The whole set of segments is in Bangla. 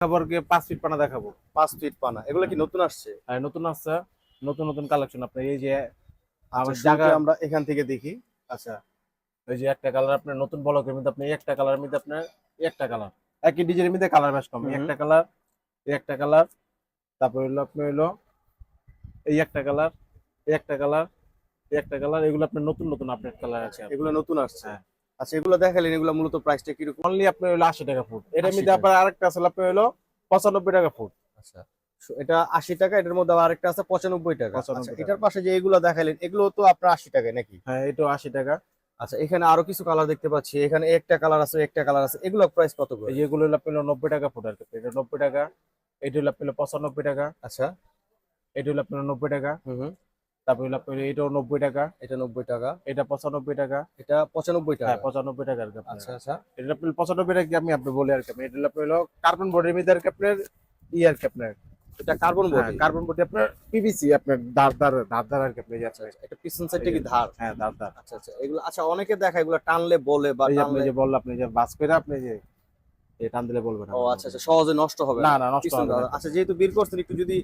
খাবারকে পাঁচ ফিট পানা দেখাবো। পাঁচ ফিট পানা। এগুলো কি নতুন আসছে? আর নতুন আসছে নতুন নতুন কালেকশন আপনার এই যে আচ্ছা, জায়গা আমরা এখান থেকে দেখি। আচ্ছা। এই যে একটা কালার আপনার নতুন ব্লকের মধ্যে আপনি একটা কালারের মধ্যে আপনার একটা কালার একই ডিজাইনের মধ্যে কালার ম্যাচ কম। একটা কালার একটা কালার তারপর হলো আপনার হলো এই একটা কালার একটা কালার একটা কালার এগুলো আপনার নতুন নতুন আপডেট কালার আছে। এগুলো নতুন আসছে। হ্যাঁ। আচ্ছা এগুলো দেখালেন এগুলো মূলত প্রাইসটা কীরকম? অনলি আপনার হলো আশি টাকা ফুট। এটার মধ্যে আপনার আরেকটা আছে আপনার হলো পঁচানব্বই টাকা ফুট। আচ্ছা এটা আশি টাকা এটার মধ্যে আবার আরেকটা আছে পঁচানব্বই টাকা। আচ্ছা এটার পাশে যে এগুলো দেখালেন এগুলো তো আপনার আশি টাকা নাকি? হ্যাঁ এটাও আশি টাকা। আচ্ছা এখানে আরও কিছু কালার দেখতে পাচ্ছি। এখানে একটা কালার আছে একটা কালার আছে। এগুলো প্রাইস কত করে? এগুলো হলো আপনার হলো নব্বই টাকা ফুট আর কি। এটা নব্বই টাকা এটা হলো আপনার হলো পঁচানব্বই টাকা। আচ্ছা। এটা হলো আপনার নব্বই টাকা। হুম হুম। তারপর হলো আপনার এটাও নব্বই টাকা। এটা নব্বই টাকা। এটা পঁচানব্বই টাকা। এটা পঁচানব্বই টাকা। হ্যাঁ পঁচানব্বই টাকা আর আচ্ছা আচ্ছা। এটা আপনার পঁচানব্বই টাকা আমি আপনি বলি আর কি। এটা আপনার হলো কার্বন বোর্ডের মধ্যে আর কি আপনার। ই আর কি আপনার এটা কার্বন কার্বন আপনার পিভিসি আপনার দাঁড় দাঁড় দাঁড় দাঁড় আর কি এটা পিছন কি ধার? হ্যাঁ আচ্ছা আচ্ছা এগুলো আচ্ছা অনেকে দেখা এগুলো টানলে বলে বা আপনি যে বললেন আপনি যে বাস করে আপনি যে টান দিলে বলবেন ও আচ্ছা আচ্ছা সহজে নষ্ট হবে। না না নষ্ট হবে আচ্ছা যেহেতু বের করছেন একটু যদি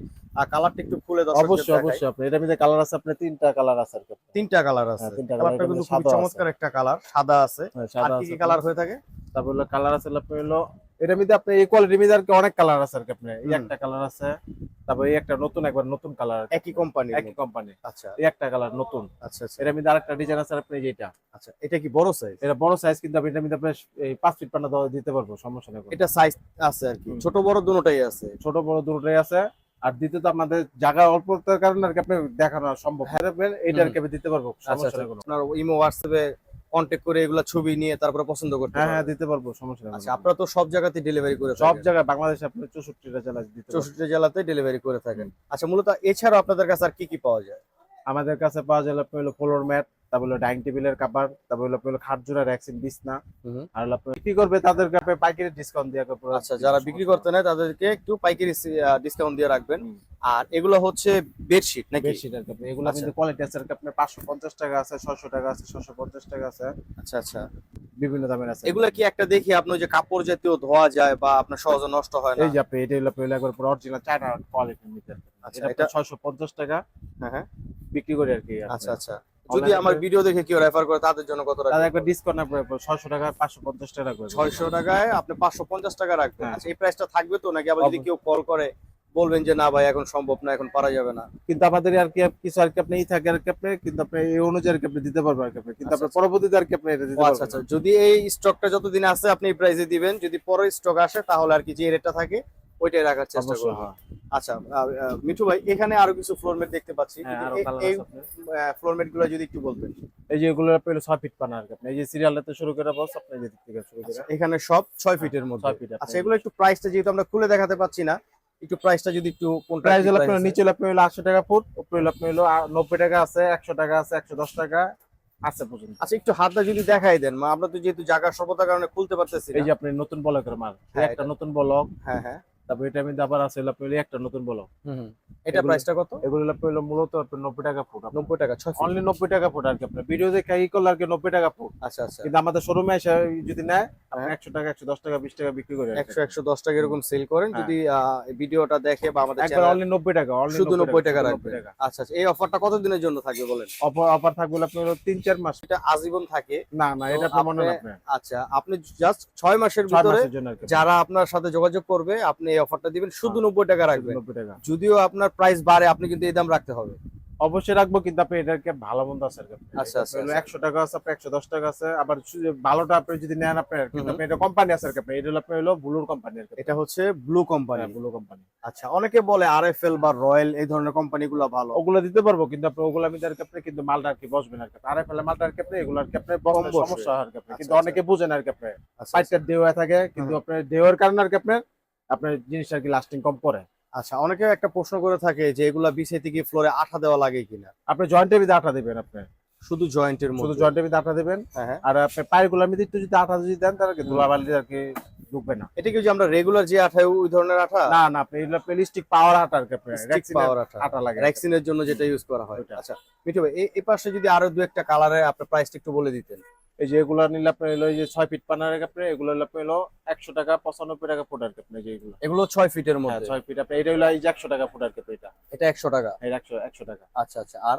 কালারটা একটু খুলে দাও অবশ্যই অবশ্যই আপনি এটা মধ্যে কালার আছে আপনার তিনটা কালার আছে। তিনটা কালার আছে। তিনটা কালারটা কিন্তু খুব চমৎকার একটা কালার সাদা আছে। আর সাদা কি কি কালার হয়ে থাকে? তারপর হলো কালার আছে হলো এটার মধ্যে আপনি এই কোয়ালিটির মধ্যে আর কি অনেক কালার আছে আর কি আপনার। এই একটা কালার আছে তারপর এই একটা নতুন একবার নতুন কালার একই কোম্পানি একই কোম্পানি আচ্ছা। এই একটা কালার নতুন। আচ্ছা আচ্ছা। এটার মধ্যে আরেকটা ডিজাইন আছে আপনি যেটা। আচ্ছা এটা কি বড় সাইজ এটা বড় সাইজ কিন্তু আপনি এটার মধ্যে আপনি এই পাঁচ ফিট পানা দিতে পারব সমস্যা নেই এটা সাইজ আছে আর কি ছোট বড় দুটোটাই আছে। ছোট বড় দুটোই আছে। আর দ্বিতীয়ত আমাদের জায়গা অল্পতার কারণে আর কি আপনি দেখানো সম্ভব। হ্যাঁ। এটা আর কি আমি দিতে পারব আচ্ছা সমস্যা আচ্ছা। নেই। আপনার ইমো হোয়াটসঅ্যাপে কন্ট্যাক্ট করে এগুলা ছবি নিয়ে তারপরে পছন্দ করতে হ্যাঁ হ্যাঁ দিতে পারব সমস্যা নেই আচ্ছা আপনারা তো সব জায়গাতে ডেলিভারি করে সব জায়গায় বাংলাদেশে আপনি চৌষট্টিটা জেলা দিতে পারব। চৌষট্টি জেলাতে ডেলিভারি করে থাকেন। আচ্ছা মূলত এছাড়াও আপনাদের কাছে আর কি কি পাওয়া যায়? আমাদের কাছে পাওয়া যায় আপনি হলো ফ্লোর ম্যাট তারপর হলো ডাইনিং টেবিলের কাভার তারপর হলো আপনি হলো খাট জোড়া র্যাক্সিন বিছনা আর হলো আপনি বিক্রি করবে তাদেরকে আপনি পাইকারি ডিসকাউন্ট দিয়ে করব। আচ্ছা যারা বিক্রি করতে নেয় তাদেরকে একটু পাইকারি ডিসকাউন্ট দিয়ে রাখবেন। আর এগুলো হচ্ছে বেডশিট নাকি? বেডশিট আর আপনি। এগুলো আচ্ছা। কিন্তু কোয়ালিটি আছে আপনার পাঁচশো পঞ্চাশ টাকা আছে ছয়শো টাকা আছে ছশো পঞ্চাশ টাকা আছে। আচ্ছা আচ্ছা। বিভিন্ন দামের আছে। এগুলো কি একটা দেখি আপনি যে কাপড় জাতীয় ধোয়া যায় বা আপনার সহজে নষ্ট হয় না? এই যে আপনি এটা হলো একবার পুরো অরিজিনাল চায়না কোয়ালিটির মধ্যে। আচ্ছা, এটা এটা- ছয়শো পঞ্চাশ টাকা। হ্যাঁ হ্যাঁ। বিক্রি করে আর কি আচ্ছা আচ্ছা। যদি আমার ভিডিও দেখে কেউ রেফার করে তাদের জন্য কত তাদের টাকা একবার ডিসকাউন্ট আপনার ছয়শো টাকা পাঁচশো পঞ্চাশ টাকা করে। ছয়শো টাকায় আপনি পাঁচশো পঞ্চাশ টাকা রাখবেন। আচ্ছা এই প্রাইসটা থাকবে তো? নাকি আবার যদি কেউ কল করে বলবেন যে না ভাই এখন সম্ভব না এখন পারা যাবে না কিন্তু আমাদের আর কি কিছু আর কি আপনি ই থাকে আর কি আপনি কিন্তু আপনি এই অনুযায়ী আর কি আপনি দিতে পারবেন আর কি আপনি। কিন্তু আচ্ছা, আপনার পরবর্তীতে আর কি আপনি এটা দিতে আচ্ছা পারবেন। আচ্ছা। যদি এই স্টকটা যতদিন আছে আপনি এই প্রাইসে দিবেন। যদি পরে স্টক আসে তাহলে আর কি যে রেটটা থাকে ওইটাই রাখার চেষ্টা করবেন হ্যাঁ। আচ্ছা মিঠু ভাই এখানে আরও কিছু ফ্লোর ম্যাট দেখতে পাচ্ছি। হ্যাঁ, এই- colour এই আছে আপনার। ফ্লোর ম্যাটগুলো যদি একটু বলতেন। এই যে এগুলো পেলে ছয় ফিট পানা আর কি আপনি এই যে সিরিয়ালতে শুরু করে বস আপনি যে দিক থেকে শুরু করে। এখানে সব ছয় ফিটের মধ্যে। ছয় ফিট আচ্ছা এগুলো একটু প্রাইসটা যেহেতু আমরা খুলে দেখাতে পাচ্ছি না একটু প্রাইসটা যদি একটু কোনটা প্রাইস হলো আপনার নিচে হলো আপনি হলো আটশো টাকা ফুট উপরে হলো আপনি হলো নব্বই টাকা আছে একশো টাকা আছে একশো দশ টাকা আছে পর্যন্ত। আচ্ছা একটু হাতটা যদি দেখাই দেন মা আমরা তো যেহেতু জায়গা স্বল্পতার কারণে খুলতে পারতেছি এই যে আপনি নতুন ব্লকের মাল হ্যাঁ, একটা নতুন ব্লক হ্যাঁ হ্যাঁ। তারপর এটা আমি আবার আছে হলো আপনি একটা নতুন বলো। এটা প্রাইসটা কত? এগুলো হলো পেলে মূলত আপনার নব্বই টাকা ফুট নব্বই টাকা ছয় অনলি নব্বই টাকা ফুট আর কি আপনার। ভিডিও দেখে ই করলে আর কি নব্বই টাকা ফুট। আচ্ছা আচ্ছা। কিন্তু আমাদের শোরুমে এসে যদি নেয়। একশো টাকা একশো দশ টাকা বিশ টাকা বিক্রি করে আর কি। একশো একশো দশ টাকা এরকম সেল করেন। হ্যাঁ। যদি ভিডিওটা দেখে বা আমাদের একবার অনলি নব্বই টাকা শুধু নব্বই টাকা রাখবে। আচ্ছা আচ্ছা এই অফারটা কত দিনের জন্য থাকবে বলেন? অফার অফার থাকবে আপনার তিন চার মাস। এটা আজীবন থাকে। না না এটা তো প্রমাণ আপনি- আচ্ছা আপনি জাস্ট ছয় মাসের ভিতরে যারা আপনার সাথে যোগাযোগ করবে আপনি এই অফারটা দিবেন। শুধু হ্যাঁ। নব্বই টাকা রাখবেন। যদিও আপনার প্রাইস বাড়ে আপনি কিন্তু এই দাম রাখতে হবে। অবশ্যই রাখব কিন্তু আপনি এটাকে ভালো মন্দ আছে আচ্ছা, আচ্ছা, আচ্ছা। একশো টাকা আছে আপনার একশো দশ টাকা আছে। আবার ভালোটা আপনি যদি নেন আপনার কিন্তু আপনি এটা কোম্পানি আছে আর কি এটা হলো আপনার হলো ব্লুর কোম্পানি এটা হচ্ছে ব্লু কোম্পানি ব্লু কোম্পানি আচ্ছা অনেকে বলে আর এফ এল বা রয়্যাল এই ধরনের কোম্পানিগুলো ভালো। ওগুলো দিতে পারব কিন্তু আপনি ওগুলো আমি আপনি কিন্তু মালটা আর কি বসবেন আর কি। আরে ফেলে মালটা আর কি আপনি এগুলো আর কি আপনি সমস্যা আর কি আচ্ছা, কিন্তু আচ্ছা। অনেকে বুঝেন আর কি আপনি। আচ্ছা, দেওয়া থাকে কিন্তু আপনার দেওয়ার কারণে আর কি আপনার আপনার জিনিসটা আর কি লাস্টিং কম করে। আচ্ছা অনেকে একটা প্রশ্ন করে থাকে যে এগুলা বিছাইতে কি ফ্লোরে আঠা দেওয়া লাগে কিনা? আপনি জয়েন্টের ভিতরে আঠা দেবেন আপনি। শুধু জয়েন্টের শুধু জয়েন্টের ভিতরে আঠা দেবেন। হ্যাঁ হ্যাঁ। আর আপনি পায়ের মধ্যে একটু যদি আঠা যদি দেন তাহলে। ধুলাবালি আর কি ঢুকবে না। এটা কি যে আমরা রেগুলার যে আঠা ওই ধরনের আঠা? না না আপনি এগুলো প্লাস্টিক পাওয়ার আঠা আর কি পাওয়ার আঠা। আঠা লাগে। ভ্যাকসিনের জন্য যেটা ইউজ করা হয়। আচ্ছা মিঠু ভাই এই- এই পাশে যদি আরও দু একটা কালারে আপনার প্রাইসটা একটু বলে দিতেন। এই যে এগুলো নিলে আপনার হলো এই যে ছয় ফিট পানার কাপড়ে এগুলো হলো আপনার হলো একশো টাকা পঁচানব্বই টাকা ফুটার কাপড়ে যেগুলো এগুলো। এগুলো ছয় ফিটের হ্যাঁ মধ্যে? ছয় ফিট আপনার এটা হলো এই যে একশো টাকা ফুটার কাপড়ে এটা। এটা একশো টাকা? এটা একশো একশো টাকা। আচ্ছা আচ্ছা। আর?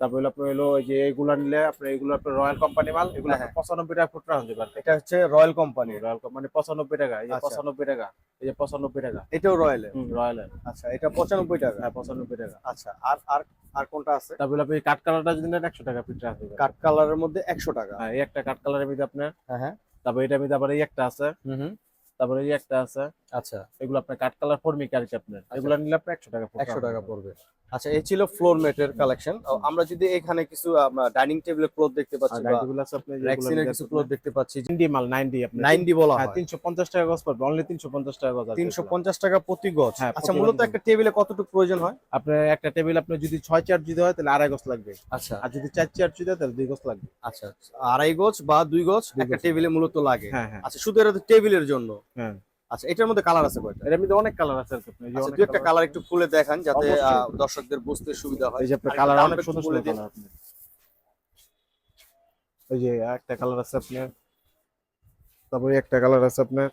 তারপর হলো আপনার হলো যে এগুলো নিলে আপনার এগুলো আপনার রয়্যাল কোম্পানি মাল এগুলো হ্যাঁ, পঁচানব্বই টাকা ফুট রাখতে পারবে এটা হচ্ছে রয়্যাল কোম্পানি। রয়্যাল কোম্পানি পঁচানব্বই টাকা এই যে আচ্ছা। পঁচানব্বই টাকা এই যে পঁচানব্বই টাকা। এটাও রয়্যালের রয়্যাল। আচ্ছা এটা পঁচানব্বই টাকা? হ্যাঁ পঁচানব্বই টাকা। আচ্ছা আর আর আর কোনটা আছে? তারপর আপনি কাঠ কালারটা যদি নেন একশো টাকা ফিট রাখতে কাঠ কালারের মধ্যে একশো টাকা? হ্যাঁ এই একটা কাঠ কালারের মধ্যে আপনার হ্যাঁ হ্যাঁ। তারপর এটার মধ্যে আবার এই একটা আছে। হুম হুম। তারপরে এই একটা আছে। আচ্ছা। এগুলো আপনার কাঠ কালার ফর্মিক আর কি আপনার? এগুলো নিলে আপনার একশো টাকা একশো টাকা পড়বে। আচ্ছা এই ছিল ফ্লোর ম্যাটের কালেকশন আমরা যদি এখানে কিছু ডাইনিং টেবিলের ক্লোথ দেখতে পাচ্ছি আপনি র্যাক্সিনের কিছু ক্লোথ দেখতে পাচ্ছি। নাইনটি মাল নাইনটি আপনার। নাইনটি বলা হ্যাঁ হয়। তিনশো পঞ্চাশ টাকা গজ পড়বে অনলি তিনশো পঞ্চাশ টাকা গজ আর কি তিনশো এগুলো। পঞ্চাশ টাকা প্রতি গজ। হ্যাঁ, আচ্ছা মূলত। একটা টেবিলে কতটুকু প্রয়োজন হয়? আপনার একটা টেবিল আপনার যদি ছয় চেয়ার যদি হয় তাহলে আড়াই গজ লাগবে। আচ্ছা। আর যদি চার চেয়ার যদি হয় তাহলে দুই গজ লাগবে। আচ্ছা আড়াই গজ বা দুই গজ একটা টেবিলে মূলত লাগে। হ্যাঁ হ্যাঁ। আচ্ছা শুধু এটা টেবিলের জন্য। হ্যাঁ। আচ্ছা এটার মধ্যে কালার আছে কয়টা? এর মধ্যে অনেক কালার আছে যে আচ্ছা দুই একটা কালার একটু খুলে দেখান যাতে দর্শকদের বুঝতে সুবিধা হয়। এই যে আপনার কালার অনেক সুন্দর সুন্দর। কালার আপনার এই যে একটা কালার আছে আপনার। তারপরে একটা কালার আছে আপনার।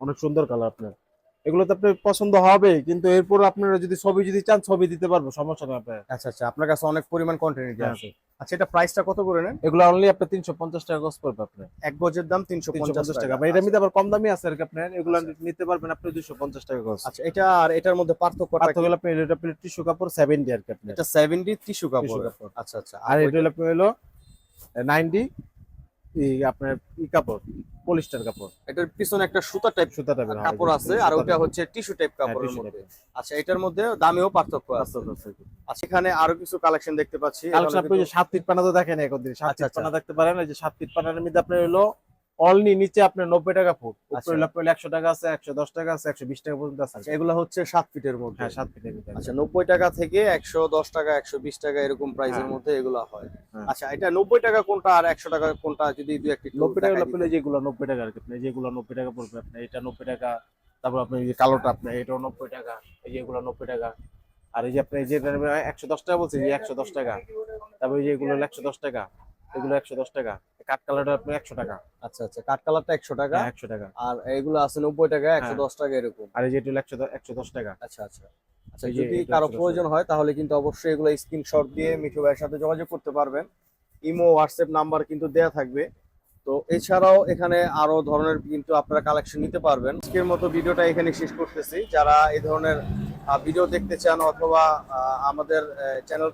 অনেক সুন্দর কালার আপনার। এগুলো তো আপনার পছন্দ হবে কিন্তু এরপর আপনারা যদি ছবি যদি চান ছবি দিতে পারব সমস্যা নেই আপনার। আচ্ছা আচ্ছা আপনার কাছে অনেক পরিমাণ কন্টেন্ট হ্যাঁ। আছে। আচ্ছা এটা প্রাইসটা কত করে নেন? এগুলো অনলি আপনার তিনশো পঞ্চাশ টাকা গজ পড়বে আপনার। এক গজের দাম তিনশো তিনশো পঞ্চাশ পঞ্চাশ টাকা। ভাই এটা এটার আবার কম দামি আছে আর কি আপনার। এগুলো নিতে পারবেন আপনি দুশো পঞ্চাশ টাকা গজ আচ্ছা এটা আর এটার মধ্যে পার্থক্যটা পার্থক্য হলো আপনি এটা আপনার টিস্যু কাপড় সেভেন্টি আর কি আপনার। এটা সেভেন্টি টিস্যু কাপড়। আচ্ছা আচ্ছা। আর এটা হলো আপনার হলো নাইনটি আপনার ই কাপড়। পলিস্টার কাপড়। এটার পিছনে একটা সুতা টাইপ সুতা টাইপের কাপড় আছে আর ওটা হচ্ছে টিস্যু টাইপ হ্যাঁ, কাপড়ের মধ্যে। আচ্ছা এটার মধ্যে দামেও পার্থক্য আছে। আচ্ছা, আচ্ছা, আচ্ছা। আচ্ছা এখানে আরও কিছু কালেকশন দেখতে পাচ্ছি। কালেকশন আপনি যে সাত ফিট পানা তো দেখেন একদিন। সাত আচ্ছা, ফিট আচ্ছা। পানা দেখতে পারেন এই যে সাত ফিট পানার মধ্যে আপনার হলো অনলি নিচে আপনার নব্বই টাকা ফুট। আচ্ছা। উপরে একশো টাকা আছে একশো দশ টাকা আছে একশো বিশ টাকা পর্যন্ত আছে। আচ্ছা। এগুলো হচ্ছে সাত ফিটের মধ্যে। হ্যাঁ সাত ফিটের মধ্যে। আচ্ছা নব্বই টাকা থেকে একশো দশ টাকা একশো বিশ টাকা এরকম প্রাইসের হ্যাঁ। মধ্যে এগুলো হয়। হ্যাঁ। আচ্ছা এটা নব্বই টাকা কোনটা আর একশো টাকা কোনটা যদি দুই একটি নব্বই টাকা আপনার যেগুলো নব্বই টাকা আর কি যেগুলো নব্বই টাকা পড়বে আপনার এটা নব্বই টাকা তারপর আপনি যে কালোটা আপনার এটাও নব্বই টাকা এই যে এগুলো নব্বই টাকা। আর এই যে আপনি যে একশো দশ টাকা বলছি যে একশো দশ টাকা তারপর এই যে এগুলো একশো দশ টাকা এগুলো একশো দশ টাকা। কাঠ কালারটা আপনার একশো টাকা। আচ্ছা আচ্ছা কাঠ কালারটা একশো টাকা। হ্যাঁ একশো টাকা। আর এগুলো আছে নব্বই টাকা একশো হ্যাঁ। দশ টাকা এরকম। আর এই যে একশো একশো দশ টাকা। আচ্ছা আচ্ছা। আচ্ছা যদি কারও প্রয়োজন হয় তাহলে কিন্তু অবশ্যই এগুলো স্ক্রিনশট দিয়ে মিঠু ভাইয়ের সাথে যোগাযোগ করতে পারবেন। ইমো হোয়াটসঅ্যাপ নাম্বার কিন্তু দেয়া থাকবে। তো এছাড়াও এখানে আরও ধরনের কিন্তু আপনারা কালেকশন নিতে পারবেন। আজকের মতো ভিডিওটা এখানে শেষ করতেছি। যারা এই ধরনের ভিডিও দেখতে চান অথবা আমাদের চ্যানেল